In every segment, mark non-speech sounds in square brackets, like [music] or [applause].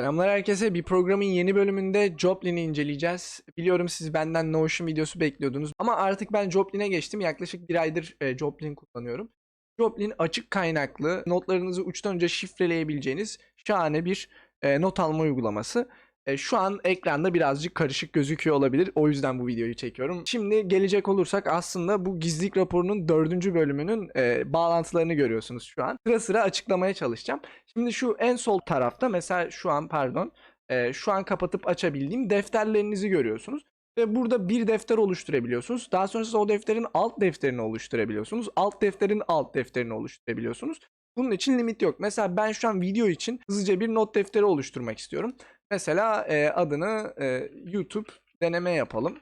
Selamlar herkese. Bir programın yeni bölümünde Joblin'i inceleyeceğiz. Biliyorum siz benden Notion videosu bekliyordunuz. Ama artık ben Joblin'e geçtim. Yaklaşık bir aydır e, Joblin kullanıyorum. Joblin açık kaynaklı, notlarınızı uçtan önce şifreleyebileceğiniz şahane bir e, not alma uygulaması. E, şu an ekranda birazcık karışık gözüküyor olabilir. O yüzden bu videoyu çekiyorum. Şimdi gelecek olursak aslında bu gizlilik raporunun dördüncü bölümünün e, bağlantılarını görüyorsunuz şu an. Sıra sıra açıklamaya çalışacağım. Şimdi şu en sol tarafta mesela şu an pardon e, şu an kapatıp açabildiğim defterlerinizi görüyorsunuz. Ve burada bir defter oluşturabiliyorsunuz. Daha sonrasında o defterin alt defterini oluşturabiliyorsunuz. Alt defterin alt defterini oluşturabiliyorsunuz. Bunun için limit yok. Mesela ben şu an video için hızlıca bir not defteri oluşturmak istiyorum. Mesela e, adını e, YouTube deneme yapalım.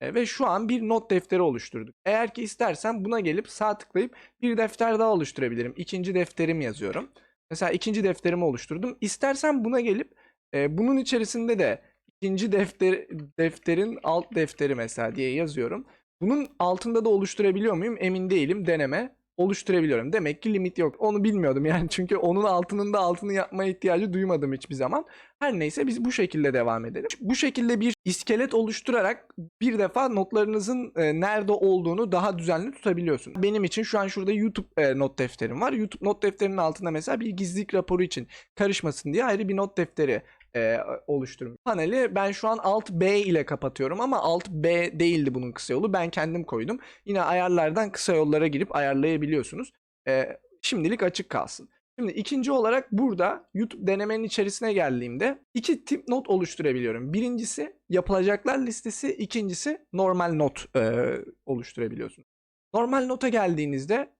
E, ve şu an bir not defteri oluşturduk. Eğer ki istersen buna gelip sağ tıklayıp bir defter daha oluşturabilirim. İkinci defterim yazıyorum. Mesela ikinci defterimi oluşturdum. İstersen buna gelip e, bunun içerisinde de ikinci defter defterin alt defteri mesela diye yazıyorum. Bunun altında da oluşturabiliyor muyum? Emin değilim. Deneme oluşturabiliyorum. Demek ki limit yok. Onu bilmiyordum yani [laughs] çünkü onun altının da altını yapmaya ihtiyacı duymadım hiçbir zaman. Her neyse biz bu şekilde devam edelim. Bu şekilde bir iskelet oluşturarak bir defa notlarınızın e, nerede olduğunu daha düzenli tutabiliyorsun. Benim için şu an şurada YouTube e, not defterim var. YouTube not defterinin altında mesela bir gizlilik raporu için karışmasın diye ayrı bir not defteri e, oluşturmuş. Paneli ben şu an Alt B ile kapatıyorum ama Alt B değildi bunun kısa yolu. Ben kendim koydum. Yine ayarlardan kısa yollara girip ayarlayabiliyorsunuz. E, şimdilik açık kalsın. Şimdi ikinci olarak burada YouTube denemenin içerisine geldiğimde iki tip not oluşturabiliyorum. Birincisi yapılacaklar listesi, ikincisi normal not e, oluşturabiliyorsunuz. Normal nota geldiğinizde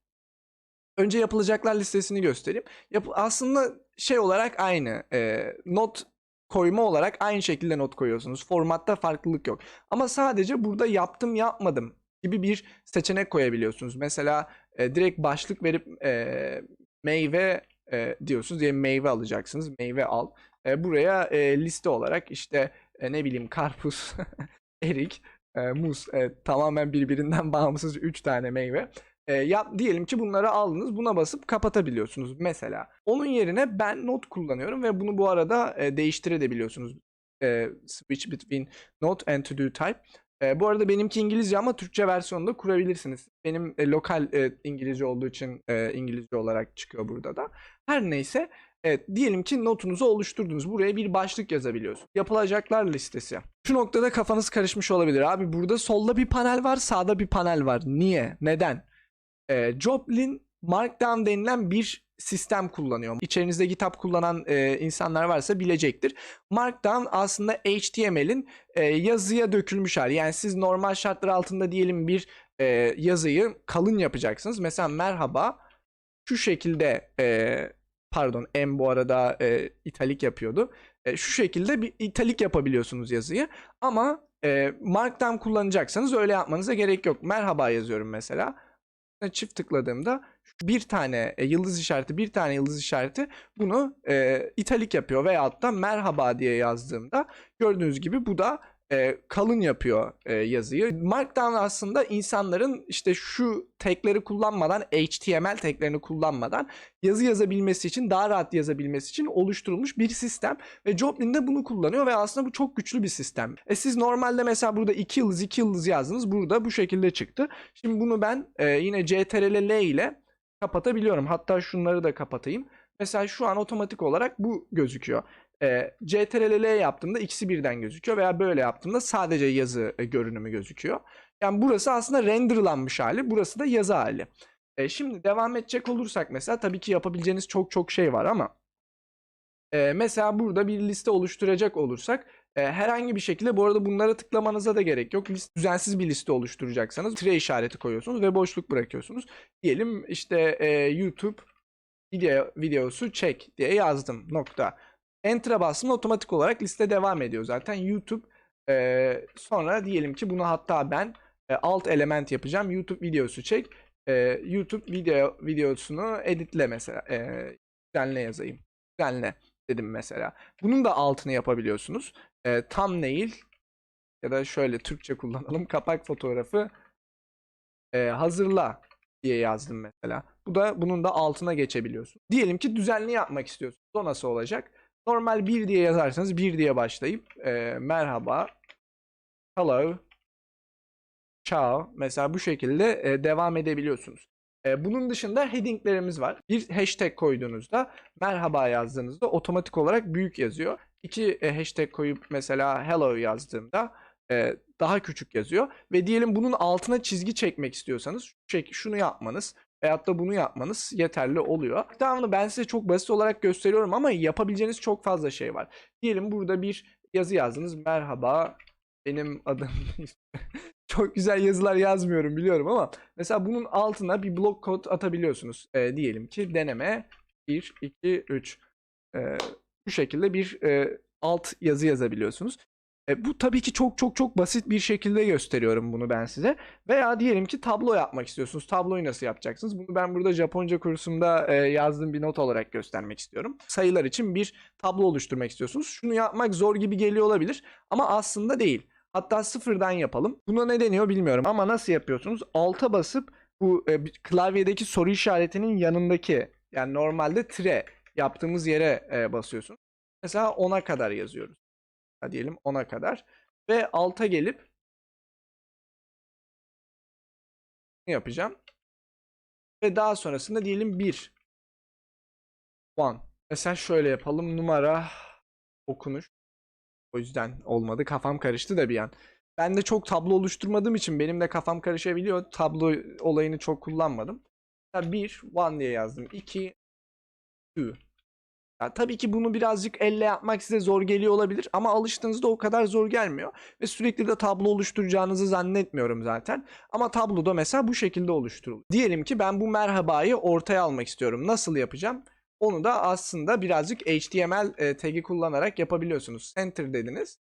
önce yapılacaklar listesini göstereyim. Yap aslında şey olarak aynı. E, not koyma olarak aynı şekilde not koyuyorsunuz. Formatta farklılık yok. Ama sadece burada yaptım yapmadım gibi bir seçenek koyabiliyorsunuz. Mesela e, direkt başlık verip e, meyve e, diyorsunuz diye meyve alacaksınız. Meyve al. E, buraya e, liste olarak işte e, ne bileyim karpuz, [laughs] erik, e, muz e, tamamen birbirinden [laughs] bağımsız 3 tane meyve. E, yap, diyelim ki bunları aldınız buna basıp kapatabiliyorsunuz mesela. Onun yerine ben not kullanıyorum ve bunu bu arada e, değiştirebiliyorsunuz. E, switch between note and to do type. E, bu arada benimki İngilizce ama Türkçe versiyonu da kurabilirsiniz. Benim e, lokal e, İngilizce olduğu için e, İngilizce olarak çıkıyor burada da. Her neyse Evet, diyelim ki notunuzu oluşturdunuz. Buraya bir başlık yazabiliyorsunuz. Yapılacaklar listesi. Şu noktada kafanız karışmış olabilir. Abi burada solda bir panel var, sağda bir panel var. Niye? Neden? Ee, Joplin Markdown denilen bir sistem kullanıyor. İçerinizde kitap kullanan e, insanlar varsa bilecektir. Markdown aslında HTML'in e, yazıya dökülmüş hali. Yani siz normal şartlar altında diyelim bir e, yazıyı kalın yapacaksınız. Mesela merhaba şu şekilde e, pardon M bu arada e, italik yapıyordu. E, şu şekilde bir italik yapabiliyorsunuz yazıyı. Ama e, Markdown kullanacaksanız öyle yapmanıza gerek yok. Merhaba yazıyorum mesela. Çift tıkladığımda bir tane e, yıldız işareti, bir tane yıldız işareti bunu e, italik yapıyor. Veyahut da merhaba diye yazdığımda gördüğünüz gibi bu da e, kalın yapıyor e, yazıyı. Markdown aslında insanların işte şu tekleri kullanmadan, HTML teklerini kullanmadan yazı yazabilmesi için, daha rahat yazabilmesi için oluşturulmuş bir sistem. Ve Joplin de bunu kullanıyor ve aslında bu çok güçlü bir sistem. E siz normalde mesela burada 2 yıldız 2 yıldız yazdınız. Burada bu şekilde çıktı. Şimdi bunu ben e, yine CTRL L ile kapatabiliyorum. Hatta şunları da kapatayım. Mesela şu an otomatik olarak bu gözüküyor. E, CTRL yaptığımda ikisi birden gözüküyor veya böyle yaptığımda sadece yazı e, görünümü gözüküyor. Yani burası aslında renderlanmış hali, burası da yazı hali. E, şimdi devam edecek olursak mesela tabii ki yapabileceğiniz çok çok şey var ama e, mesela burada bir liste oluşturacak olursak e, herhangi bir şekilde bu arada bunlara tıklamanıza da gerek yok. List, düzensiz bir liste oluşturacaksanız tire işareti koyuyorsunuz ve boşluk bırakıyorsunuz. Diyelim işte e, YouTube video videosu çek diye yazdım nokta. Enter'a bastım otomatik olarak liste devam ediyor zaten. YouTube e, sonra diyelim ki bunu hatta ben e, alt element yapacağım. YouTube videosu çek. E, YouTube video videosunu editle mesela. E, düzenle yazayım. Düzenle dedim mesela. Bunun da altını yapabiliyorsunuz. E, thumbnail ya da şöyle Türkçe kullanalım. [laughs] Kapak fotoğrafı e, hazırla diye yazdım mesela. Bu da bunun da altına geçebiliyorsun. Diyelim ki düzenli yapmak istiyorsunuz. O nasıl olacak? Normal 1 diye yazarsanız 1 diye başlayıp e, merhaba, hello, ciao mesela bu şekilde e, devam edebiliyorsunuz. E, bunun dışında headinglerimiz var. Bir hashtag koyduğunuzda merhaba yazdığınızda otomatik olarak büyük yazıyor. İki e, hashtag koyup mesela hello yazdığımda e, daha küçük yazıyor. Ve diyelim bunun altına çizgi çekmek istiyorsanız şunu yapmanız veyahut da bunu yapmanız yeterli oluyor. Devamını ben size çok basit olarak gösteriyorum ama yapabileceğiniz çok fazla şey var. Diyelim burada bir yazı yazdınız. Merhaba benim adım [laughs] çok güzel yazılar yazmıyorum biliyorum ama mesela bunun altına bir blok kod atabiliyorsunuz. E, diyelim ki deneme 1, 2, 3. E, bu şekilde bir e, alt yazı yazabiliyorsunuz. E, bu tabii ki çok çok çok basit bir şekilde gösteriyorum bunu ben size. Veya diyelim ki tablo yapmak istiyorsunuz. Tabloyu nasıl yapacaksınız? Bunu ben burada Japonca kursumda e, yazdığım bir not olarak göstermek istiyorum. Sayılar için bir tablo oluşturmak istiyorsunuz. Şunu yapmak zor gibi geliyor olabilir ama aslında değil. Hatta sıfırdan yapalım. Buna ne deniyor bilmiyorum ama nasıl yapıyorsunuz? Alta basıp bu e, klavyedeki soru işaretinin yanındaki yani normalde tire yaptığımız yere e, basıyorsunuz. Mesela 10'a kadar yazıyoruz. Diyelim 10'a kadar ve alta gelip ne yapacağım? Ve daha sonrasında diyelim 1 1 Mesela şöyle yapalım numara okunuş. O yüzden olmadı. Kafam karıştı da bir an. Ben de çok tablo oluşturmadığım için benim de kafam karışabiliyor. Tablo olayını çok kullanmadım. 1 1 diye yazdım. 2 2 ya tabii ki bunu birazcık elle yapmak size zor geliyor olabilir ama alıştığınızda o kadar zor gelmiyor ve sürekli de tablo oluşturacağınızı zannetmiyorum zaten. Ama tablo da mesela bu şekilde oluşturulur. Diyelim ki ben bu merhabayı ortaya almak istiyorum. Nasıl yapacağım? Onu da aslında birazcık HTML e, tag'i kullanarak yapabiliyorsunuz. Center dediniz.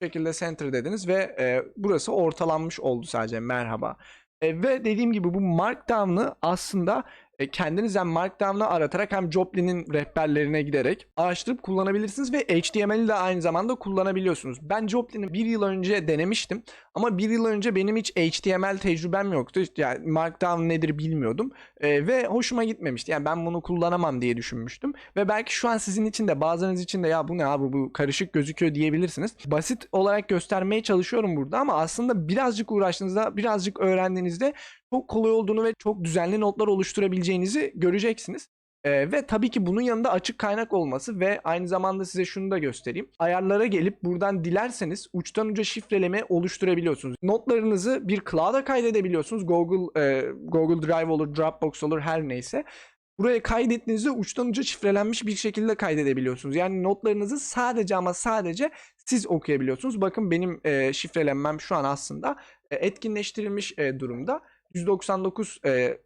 Bu şekilde center dediniz ve e, burası ortalanmış oldu sadece merhaba. E, ve dediğim gibi bu markdown'ı aslında e, kendiniz hem Markdown'ı aratarak hem Joplin'in rehberlerine giderek araştırıp kullanabilirsiniz ve HTML'i de aynı zamanda kullanabiliyorsunuz. Ben Joplin'i bir yıl önce denemiştim ama bir yıl önce benim hiç HTML tecrübem yoktu. Yani Markdown nedir bilmiyordum E, ve hoşuma gitmemişti. Yani ben bunu kullanamam diye düşünmüştüm ve belki şu an sizin için de bazılarınız için de ya bu ne abi bu karışık gözüküyor diyebilirsiniz. Basit olarak göstermeye çalışıyorum burada ama aslında birazcık uğraştığınızda, birazcık öğrendiğinizde çok kolay olduğunu ve çok düzenli notlar oluşturabileceğinizi göreceksiniz. Ee, ve tabii ki bunun yanında açık kaynak olması ve aynı zamanda size şunu da göstereyim. Ayarlara gelip buradan dilerseniz uçtan uca şifreleme oluşturabiliyorsunuz. Notlarınızı bir cloud'a kaydedebiliyorsunuz. Google e, Google Drive olur, Dropbox olur her neyse. Buraya kaydettiğinizde uçtan uca şifrelenmiş bir şekilde kaydedebiliyorsunuz. Yani notlarınızı sadece ama sadece siz okuyabiliyorsunuz. Bakın benim e, şifrelenmem şu an aslında e, etkinleştirilmiş e, durumda. 199 e,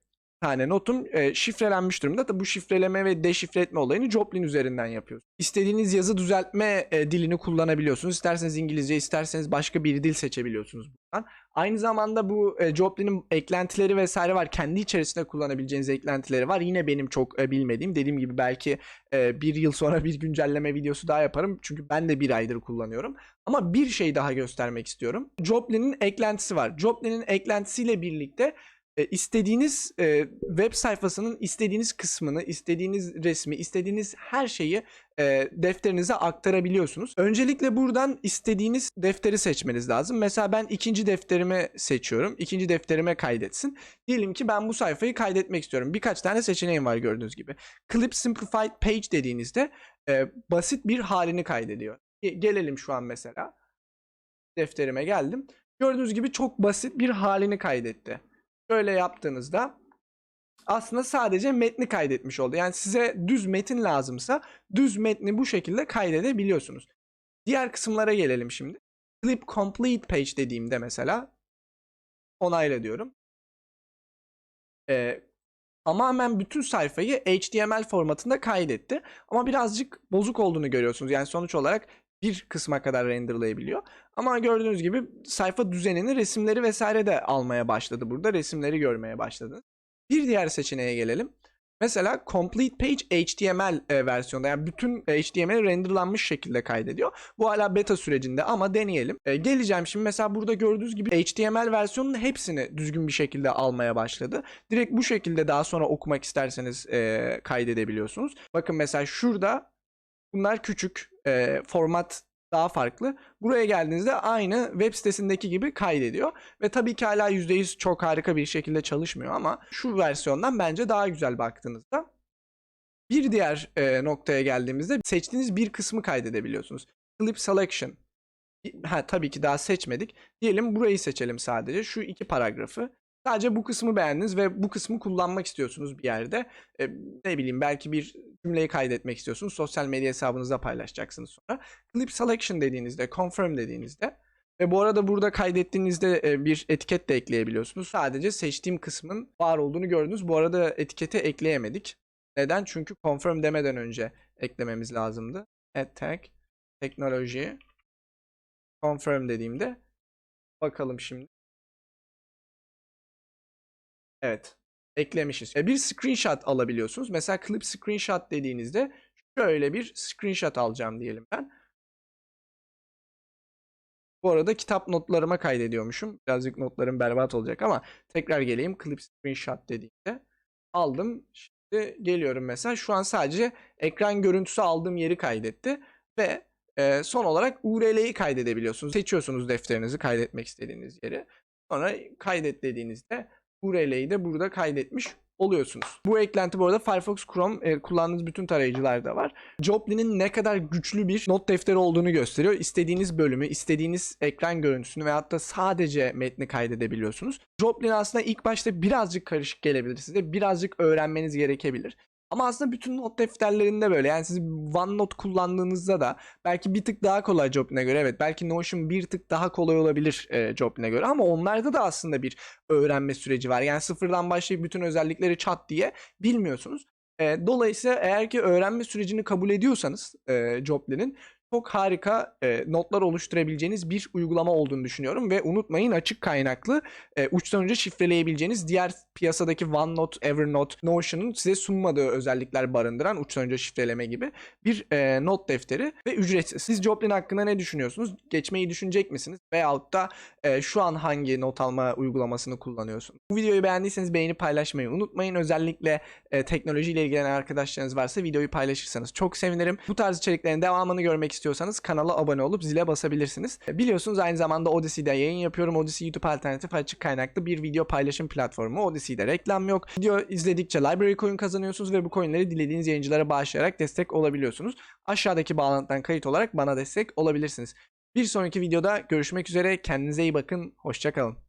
tane notum e, şifrelenmiş durumda. Tabi bu şifreleme ve deşifre etme olayını Joplin üzerinden yapıyoruz. İstediğiniz yazı düzeltme e, dilini kullanabiliyorsunuz. İsterseniz İngilizce, isterseniz başka bir dil seçebiliyorsunuz buradan. Aynı zamanda bu e, Joplin'in eklentileri vesaire var. Kendi içerisinde kullanabileceğiniz eklentileri var. Yine benim çok e, bilmediğim. Dediğim gibi belki e, bir yıl sonra bir güncelleme videosu daha yaparım. Çünkü ben de bir aydır kullanıyorum. Ama bir şey daha göstermek istiyorum. Joplin'in eklentisi var. Joplin'in eklentisiyle birlikte e, istediğiniz e, web sayfasının istediğiniz kısmını, istediğiniz resmi, istediğiniz her şeyi e, defterinize aktarabiliyorsunuz. Öncelikle buradan istediğiniz defteri seçmeniz lazım. Mesela ben ikinci defterimi seçiyorum. İkinci defterime kaydetsin. Diyelim ki ben bu sayfayı kaydetmek istiyorum. Birkaç tane seçeneğim var gördüğünüz gibi. Clip Simplified Page dediğinizde e, basit bir halini kaydediyor. Ge- Gelelim şu an mesela. Defterime geldim. Gördüğünüz gibi çok basit bir halini kaydetti. Böyle yaptığınızda aslında sadece metni kaydetmiş oldu. Yani size düz metin lazımsa düz metni bu şekilde kaydedebiliyorsunuz. Diğer kısımlara gelelim şimdi. Clip Complete Page dediğimde mesela onayla diyorum. Ee, tamamen bütün sayfayı HTML formatında kaydetti. Ama birazcık bozuk olduğunu görüyorsunuz. Yani sonuç olarak bir kısma kadar renderlayabiliyor. Ama gördüğünüz gibi sayfa düzenini, resimleri vesaire de almaya başladı burada. Resimleri görmeye başladınız. Bir diğer seçeneğe gelelim. Mesela Complete Page HTML e, versiyonda yani bütün HTML renderlanmış şekilde kaydediyor. Bu hala beta sürecinde ama deneyelim. E, geleceğim şimdi mesela burada gördüğünüz gibi HTML versiyonunun hepsini düzgün bir şekilde almaya başladı. Direkt bu şekilde daha sonra okumak isterseniz e, kaydedebiliyorsunuz. Bakın mesela şurada Bunlar küçük, e, format daha farklı. Buraya geldiğinizde aynı web sitesindeki gibi kaydediyor. Ve tabii ki hala %100 çok harika bir şekilde çalışmıyor ama şu versiyondan bence daha güzel baktığınızda. Bir diğer e, noktaya geldiğimizde seçtiğiniz bir kısmı kaydedebiliyorsunuz. Clip Selection. Ha, tabii ki daha seçmedik. Diyelim burayı seçelim sadece. Şu iki paragrafı. Sadece bu kısmı beğendiniz ve bu kısmı kullanmak istiyorsunuz bir yerde. E, ne bileyim belki bir cümleyi kaydetmek istiyorsunuz. Sosyal medya hesabınızda paylaşacaksınız sonra. Clip Selection dediğinizde, Confirm dediğinizde ve bu arada burada kaydettiğinizde e, bir etiket de ekleyebiliyorsunuz. Sadece seçtiğim kısmın var olduğunu gördünüz. Bu arada etiketi ekleyemedik. Neden? Çünkü confirm demeden önce eklememiz lazımdı. Add tag, teknoloji, confirm dediğimde bakalım şimdi. Evet. Eklemişiz. E, Bir screenshot alabiliyorsunuz. Mesela clip screenshot dediğinizde şöyle bir screenshot alacağım diyelim ben. Bu arada kitap notlarıma kaydediyormuşum. Birazcık notlarım berbat olacak ama tekrar geleyim. Clip screenshot dediğimde aldım. Şimdi geliyorum mesela. Şu an sadece ekran görüntüsü aldığım yeri kaydetti ve e, son olarak URL'yi kaydedebiliyorsunuz. Seçiyorsunuz defterinizi kaydetmek istediğiniz yeri. Sonra kaydet dediğinizde URL'yi de burada kaydetmiş oluyorsunuz. Bu eklenti bu arada Firefox, Chrome e, kullandığınız bütün tarayıcılarda var. Joblin'in ne kadar güçlü bir not defteri olduğunu gösteriyor. İstediğiniz bölümü, istediğiniz ekran görüntüsünü ve hatta sadece metni kaydedebiliyorsunuz. Joblin aslında ilk başta birazcık karışık gelebilir size. Birazcık öğrenmeniz gerekebilir. Ama aslında bütün not defterlerinde böyle. Yani siz OneNote kullandığınızda da belki bir tık daha kolay Joblin'e göre. Evet belki Notion bir tık daha kolay olabilir e, Joblin'e göre. Ama onlarda da aslında bir öğrenme süreci var. Yani sıfırdan başlayıp bütün özellikleri çat diye bilmiyorsunuz. E, dolayısıyla eğer ki öğrenme sürecini kabul ediyorsanız e, Joblin'in çok harika e, notlar oluşturabileceğiniz bir uygulama olduğunu düşünüyorum ve unutmayın açık kaynaklı e, uçtan uca şifreleyebileceğiniz diğer piyasadaki OneNote, Evernote, Notion'un size sunmadığı özellikler barındıran uçtan uca şifreleme gibi bir e, not defteri ve ücretsiz. Siz Joplin hakkında ne düşünüyorsunuz? Geçmeyi düşünecek misiniz? Veyahut da e, şu an hangi not alma uygulamasını kullanıyorsunuz? Bu videoyu beğendiyseniz beğenip paylaşmayı unutmayın. Özellikle e, teknolojiyle ilgilenen arkadaşlarınız varsa videoyu paylaşırsanız çok sevinirim. Bu tarz içeriklerin devamını görmek istiyorsanız kanala abone olup zile basabilirsiniz. E, Biliyorsunuz aynı zamanda Odyssey'de yayın yapıyorum. Odyssey YouTube alternatif açık kaynaklı bir video paylaşım platformu. Odyssey'de reklam yok. Video izledikçe library coin kazanıyorsunuz ve bu coinleri dilediğiniz yayıncılara bağışlayarak destek olabiliyorsunuz. Aşağıdaki bağlantıdan kayıt olarak bana destek olabilirsiniz. Bir sonraki videoda görüşmek üzere. Kendinize iyi bakın. Hoşçakalın.